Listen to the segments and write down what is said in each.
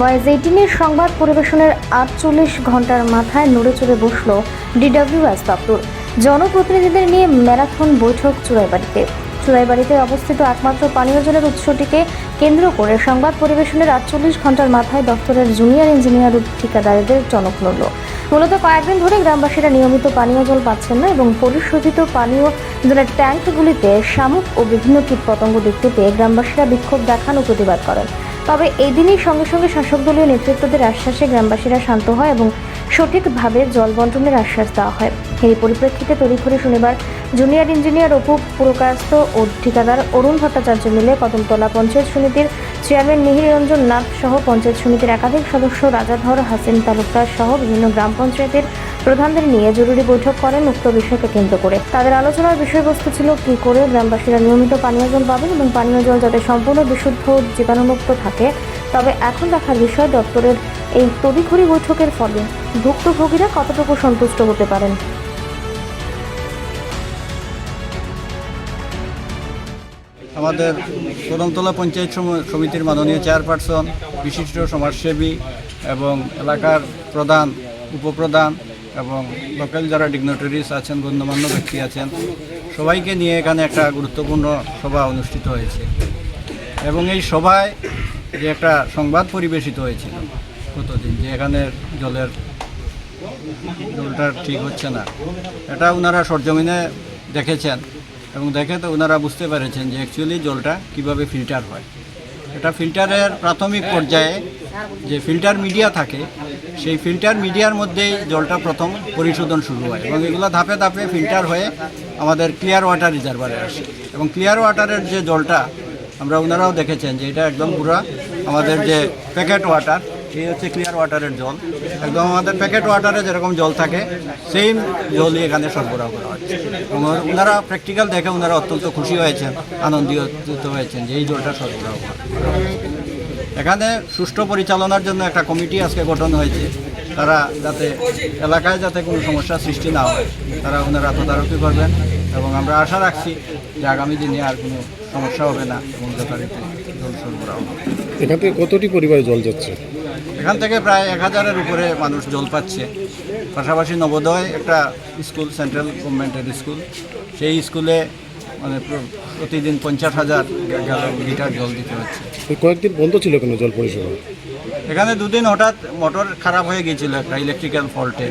Voice এইটিনের সংবাদ পরিবেশনের আটচল্লিশ ঘণ্টার মাথায় নড়ে চড়ে বসল ডিডব্লিউএস দপ্তর। জনপ্রতিনিধিদের নিয়ে ম্যারাথন বৈঠক চুড়াইবাড়িতে। চুড়াইবাড়িতে অবস্থিত একমাত্র পানীয় জলের উৎসটিকে কেন্দ্র করে সংবাদ পরিবেশনের আটচল্লিশ ঘণ্টার মাথায় দপ্তরের জুনিয়র ইঞ্জিনিয়ার ঠিকাদারদের টনক নড়ল। মূলত কয়েকদিন ধরে গ্রামবাসীরা নিয়মিত পানীয় জল পাচ্ছেন না এবং পরিশোধিত পানীয় জলের ট্যাঙ্কগুলিতে শামুক ও বিভিন্ন কীটপতঙ্গ দেখতে পেয়ে গ্রামবাসীরা বিক্ষোভ দেখান প্রতিবাদ করেন। তবে এদিনই সঙ্গে সঙ্গে শাসক দলীয় নেতৃত্বদের আশ্বাসে গ্রামবাসীরা শান্ত হয় এবং সঠিকভাবে জল বন্টনের আশ্বাস দেওয়া হয়। এরই পরিপ্রেক্ষিতে তড়িঘড়ি শনিবার জুনিয়র ইঞ্জিনিয়ার অপু পুরকায়স্থ ও ঠিকাদার অরুণ ভট্টাচার্য মিলে কদমতলা পঞ্চায়েত সমিতির চেয়ারম্যান মিহির রঞ্জন নাথ সহ পঞ্চায়েত সমিতির একাধিক সদস্য রাজাধর হাসিন তালুকদার সহ বিভিন্ন গ্রাম পঞ্চায়েতের প্রধানদের নিয়ে জরুরি বৈঠক করেন উক্ত বিষয়কে কেন্দ্র করে। তাদের আলোচনার বিষয়বস্তু ছিল কী করে গ্রামবাসীরা নিয়মিত পানীয় জল পাবেন এবং পানীয় জল যাতে সম্পূর্ণ বিশুদ্ধ জীবাণুমুক্ত থাকে। তবে এখন দেখার বিষয় দপ্তরের এই তড়িঘড়ি বৈঠকের ফলে ভুক্তভোগীরা কতটুকু সন্তুষ্ট হতে পারেন? আমাদের কদমতলা পঞ্চায়েত সম- সমিতির মাননীয় চেয়ারপারসন, বিশিষ্ট সমাজসেবী এবং এলাকার প্রধান, উপপ্রধান এবং লোকাল যারা ডিগনেটারিজ আছেন গণ্যমান্য ব্যক্তি আছেন, সবাইকে নিয়ে এখানে একটা গুরুত্বপূর্ণ সভা অনুষ্ঠিত হয়েছে। এবং এই সভায় যে একটা সংবাদ পরিবেশিত হয়েছিল গতদিন, যে এখানে জলের জলটা ঠিক হচ্ছে না, এটা ওনারা সরজমিনে দেখেছেন এবং দেখে তো ওনারা বুঝতে পেরেছেন যে অ্যাকচুয়ালি জলটা কীভাবে ফিল্টার হয়। এটা ফিল্টারের প্রাথমিক পর্যায়ে যে ফিল্টার মিডিয়া থাকে সেই ফিল্টার মিডিয়ার মধ্যেই জলটা প্রথম পরিশোধন শুরু হয় এবং এগুলো ধাপে ধাপে ফিল্টার হয়ে আমাদের ক্লিয়ার ওয়াটার রিজার্ভারে আসে। এবং ক্লিয়ার ওয়াটারের যে জলটা আমরা ওনারাও দেখেছেন যে এটা একদম পুরা আমাদের যে প্যাকেট ওয়াটার এই হচ্ছে ক্লিয়ার ওয়াটারের জল। একদম আমাদের প্যাকেট ওয়াটারে যেরকম জল থাকে সেম জলই এখানে সরবরাহ করা হচ্ছে এবং ওনারা প্র্যাকটিক্যাল দেখে ওনারা অত্যন্ত খুশি হয়েছেন, আনন্দিত হয়েছেন যে এই জলটা সরবরাহ করা। এখানে সুষ্ঠু পরিচালনার জন্য একটা কমিটি আজকে গঠন হয়েছে। তারা যাতে এলাকায় যাতে কোনো সমস্যার সৃষ্টি না হয় তারা ওনারা তদারকি করবেন এবং আমরা আশা রাখছি যে আগামী দিনে আর কোনো সমস্যা হবে না এবং যথারীতি জল সরবরাহ এখান থেকে কতটি পরিবারে জল যাচ্ছে? এখান থেকে প্রায় এক হাজারের উপরে মানুষ জল পাচ্ছে। পাশাপাশি নবোদয় একটা স্কুল সেন্ট্রাল গভর্নমেন্টের স্কুল। সেই স্কুলে মানে প্রতিদিন পঞ্চাশ হাজার লিটার জল দিতে হচ্ছে। কয়েকদিন বন্ধ ছিল কেন জল পরিষেবা? এখানে দুদিন হঠাৎ মোটর খারাপ হয়ে গিয়েছিল একটা ইলেকট্রিক্যাল ফল্টে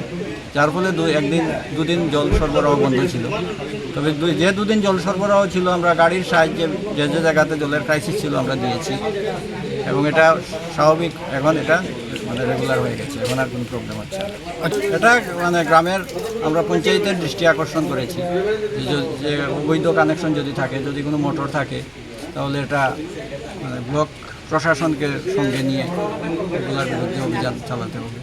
যার ফলে দু একদিন দুদিন জল সরবরাহ বন্ধ ছিল। তবে যে দুদিন জল সরবরাহ ছিল আমরা গাড়ির সাহায্যে যে যে জায়গাতে জলের ক্রাইসিস ছিল আমরা দিয়েছি। এবং এটা স্বাভাবিক এখন এটা মানে রেগুলার হয়ে গেছে, এখন আর কোনো প্রবলেম হচ্ছে এটা মানে গ্রামের আমরা পঞ্চায়েতের দৃষ্টি আকর্ষণ করেছি। যে অবৈধ কানেকশন যদি থাকে, যদি কোনো মোটর থাকে, তাহলে এটা মানে ব্লক প্রশাসনকে সঙ্গে নিয়ে এগুলোর বিরুদ্ধে অভিযান চালাতে হবে।